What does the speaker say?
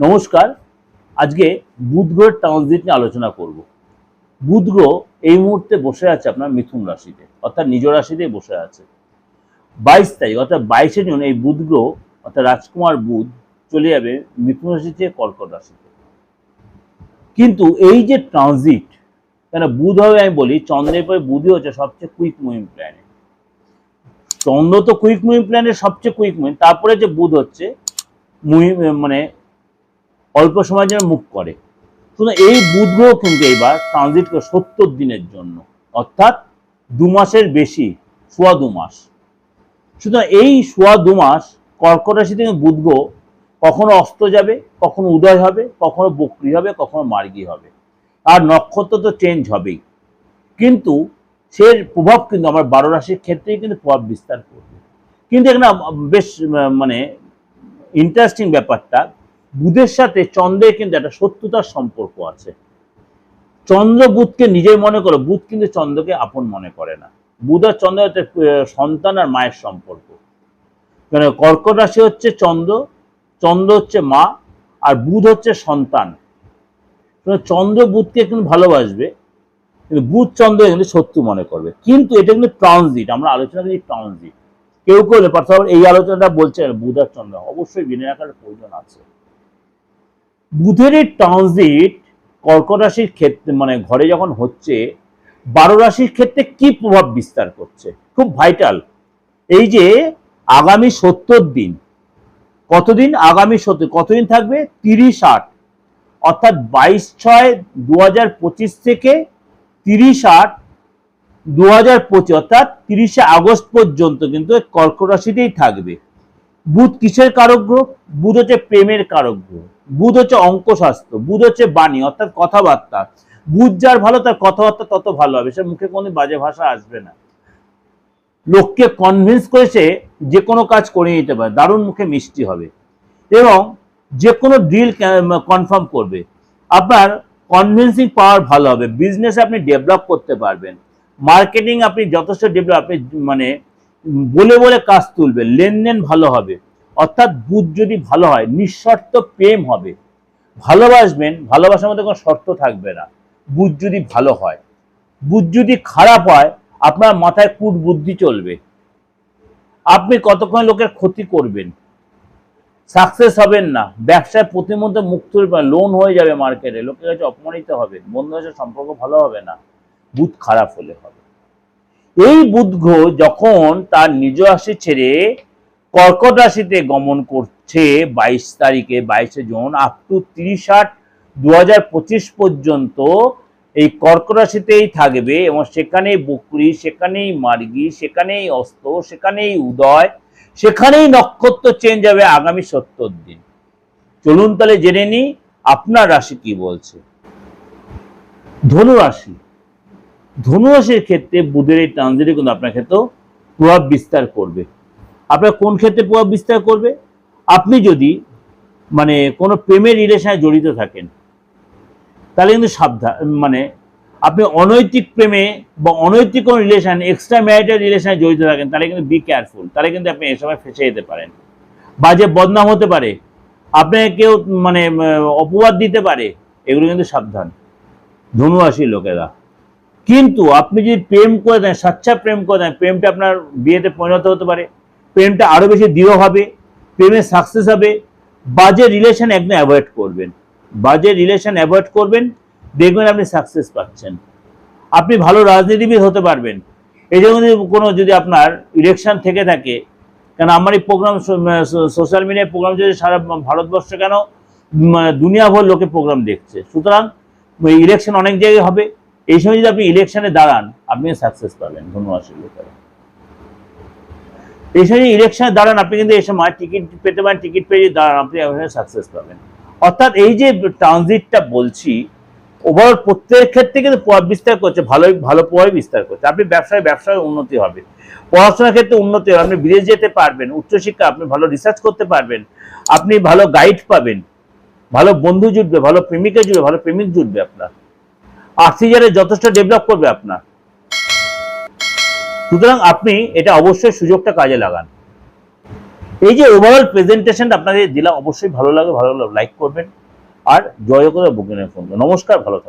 নমস্কার। আজকে বুধ গ্রহের ট্রানজিট নিয়ে আলোচনা করব। বুধ গ্রহ এই মুহূর্তে বসে আছে আপনার মিথুন রাশিতে, অর্থাৎ নিজ রাশিতেই বসে আছে। বাইশ তারিখ, অর্থাৎ বাইশে জুন এই বুধ গ্রহ অর্থাৎ রাজকুমার বুধ চলে যাবে মিথুন রাশি থেকে কর্কট রাশিতে কিন্তু এই যে ট্রানজিট কেন বুধ হবে আমি বলি, চন্দ্রের পরে বুধই হচ্ছে সবচেয়ে কুইক মুভিং প্ল্যানেট চন্দ্র তো কুইক মুভিং প্ল্যানেট সবচেয়ে কুইক মুভিং তারপরে যে বুধ হচ্ছে মানে অল্প সময়ের জন্য মুখ করে। শুধু এই বুধ গ্রহ কিন্তু এইবার ট্রানজিট করে সত্তর দিনের জন্য, অর্থাৎ দু মাসের বেশি, সোয়া দু মাস। সুতরাং এই সোয়া দু মাস কর্কট রাশি থেকে বুধ গ্রহ কখনো অস্ত যাবে, কখনো উদয় হবে, কখনো বক্রি হবে, কখনো মার্গী হবে। আর নক্ষত্র তো চেঞ্জ হবেই। কিন্তু সে প্রভাব কিন্তু আমার বারো রাশির ক্ষেত্রেই কিন্তু প্রভাব বিস্তার করবে। কিন্তু এখানে বেশ মানে ইন্টারেস্টিং ব্যাপারটা বুধের সাথে চন্দ্রের কিন্তু একটা শত্রুতার সম্পর্ক আছে। চন্দ্র বুধকে নিজের মনে করে, বুধ কিন্তু চন্দ্রকে আপন মনে করে না। বুধ আর চন্দ্র সন্তান আর মায়ের সম্পর্ক। মানে কর্কট রাশি হচ্ছে চন্দ্র চন্দ্র হচ্ছে মা, আর বুধ হচ্ছে সন্তান। চন্দ্র বুধকে কিন্তু ভালোবাসবে, কিন্তু বুধ চন্দ্র কিন্তু শত্রু মনে করবে। কিন্তু এটা কিন্তু ট্রানজিট আমরা আলোচনা করি ট্রানজিট কেউ কেউ পার্থ এই আলোচনাটা বলছে বুধ আর চন্দ্র, অবশ্যই বিনয় রাখার প্রয়োজন আছে। বুধের ট্রানজিট কর্কট রাশির ক্ষেত্রে মানে ঘরে যখন হচ্ছে, বারো রাশির ক্ষেত্রে কি প্রভাব বিস্তার করছে? খুব ভাইটাল এই যে আগামী সত্তর দিন, কতদিন আগামী সত্তর, কতদিন থাকবে? তিরিশ আট। অর্থাৎ বাইশ ছয় দু পঁচিশ থেকে তিরিশ আট দু অর্থাৎ তিরিশে আগস্ট পর্যন্ত কিন্তু কর্কট রাশিতেই থাকবে। বুধ কিসের কারক গ্রহ বুধ হচ্ছে প্রেমের কারক গ্রহ বুধ হচ্ছে অঙ্কশাস্ত্র, বুধ হচ্ছে বাণী, অর্থাৎ কথাবার্তা। বুধ যার ভালো, তার কথাবার্তা তত ভালো হবে। সে মুখে কোনো বাজে ভাষা আসবে না। লোককে কনভিন্স করেছে যে কোনো কাজ করে নিতে পারে। দারুণ মুখে মিষ্টি হবে। এবং যে কোনো ডিল কনফার্ম করবে। আপনার কনভিন্সিং পাওয়ার ভালো হবে। বিজনেস আপনি ডেভেলপ করতে পারবেন। মার্কেটিং আপনি যথেষ্ট ডেভেলপ মানে বলে বলে কাজ তুলবে, লেনদেন ভালো হবে। অর্থাৎ বুধ যদি ভালো হয়, নিঃশর্ত প্রেম হবে। ভালোবাসবেন, ভালোবাসার মধ্যে কোনো শর্ত থাকবে না। বুধ যদি ভালো হয়, বুধ যদি খারাপ হয়, আপনার মাথায় কূট বুদ্ধি চলবে। আপনি কতক্ষণ লোকের ক্ষতি করবেন? সাকসেস হবেন না। ব্যবসায় প্রতিমধ্যে মুখ তুলবে লোন হয়ে যাবে মার্কেটে। লোকের কাছে অপমানিত হবে বন্ধুদের সম্পর্ক ভালো হবে না। বুধ খারাপ হলে হবে। এই গ্রহ যখন তার নিজ রাশি ছেড়ে কর্কট রাশিতে গমন করছে বাইশ তারিখে, বাইশে জুন আপ টু তিরিশ আট দু পর্যন্ত এই কর্কট রাশিতেই থাকবে এবং সেখানেই বকরি, সেখানেই মার্গী, সেখানেই অস্ত, সেখানেই উদয়, সেখানেই নক্ষত্র চেঞ্জ হবে আগামী সত্তর দিন। চলুন তাহলে জেনে নিই আপনার রাশি কি বলছে। ধনু রাশি। ধনু রাশির ক্ষেত্রে বুধের এই ট্রানজিটে কিন্তু আপনার ক্ষেত্রেও প্রভাব বিস্তার করবে। আপনার কোন ক্ষেত্রে প্রভাব বিস্তার করবে? আপনি যদি মানে কোনো প্রেমের রিলেশনে জড়িত থাকেন, তাহলে কিন্তু সাবধান মানে আপনি অনৈতিক প্রেমে বা অনৈতিক কোনো রিলেশন এক্সট্রা ম্যারিটাল রিলেশনে জড়িত থাকেন, তাহলে কিন্তু বি কেয়ারফুল তাহলে কিন্তু আপনি এই সময় ফেসে যেতে পারেন। বাজে বদনাম হতে পারে আপনাকে কেউ মানে অপবাদ দিতে পারে, এগুলো কিন্তু সাবধান। ধনুরাশির লোকেরা। কিন্তু আপনি যদি প্রেম করে দেন স্বাচ্ছা প্রেম করে দেন, প্রেমটা আপনার বিয়েতে পরিণত হতে পারে, প্রেমটা আরও বেশি দৃঢ় হবে, প্রেমে সাকসেস হবে, বাজে রিলেশন একদম অ্যাভয়েড করবেন। বাজে রিলেশন অ্যাভয়েড করবেন, দেখবেন আপনি সাকসেস পাচ্ছেন। আপনি ভালো রাজনীতিবিদ হতে পারবেন। এই জন্য কোনো যদি আপনার ইলেকশন থেকে থাকে, কেন আমার এই প্রোগ্রাম সোশ্যাল মিডিয়ায় প্রোগ্রাম যদি সারা ভারতবর্ষ কেন দুনিয়াভর লোকে প্রোগ্রাম দেখছে। সুতরাং ইলেকশন অনেক জায়গায় হবে। এই সময় যদি আপনি ইলেকশনে দাঁড়ান আপনি সাকসেস পাবেন ধন্যবাদ লোকেরা এই সময় ইলেকশনে দাঁড়ান, আপনি কিন্তু এই সময় টিকিট পেতে পারেন টিকিট পেয়ে দাঁড়ান, আপনি সাকসেস পাবেন। অর্থাৎ এই যে ট্রানজিটটা বলছি ওভারঅল প্রত্যেকের ক্ষেত্রে কিন্তু প্রভাব বিস্তার করছে, ভালোই, ভালো প্রভাব বিস্তার করছে। আপনি ব্যবসায় ব্যবসায় উন্নতি হবে। পড়াশোনার ক্ষেত্রে উন্নতি হবে। আপনি বিদেশ যেতে পারবেন, উচ্চশিক্ষা, আপনি ভালো রিসার্চ করতে পারবেন, আপনি ভালো গাইড পাবেন। ভালো বন্ধু জুটবে, ভালো প্রেমিকা জুটবে, ভালো প্রেমিক জুটবে আপনার। আর্থিক যথেষ্ট ডেভেলপ করবে আপনার। সুতরাং আপনি এটা অবশ্যই সুযোগটা কাজে লাগান। এই যে ওভারঅল প্রেজেন্টেশনটা আপনাদের দিলাম অবশ্যই ভালো লাগে, ভালো লাগলে লাইক করবেন। আর জয় করে বুকিংয়ে ফোন নমস্কার, ভালো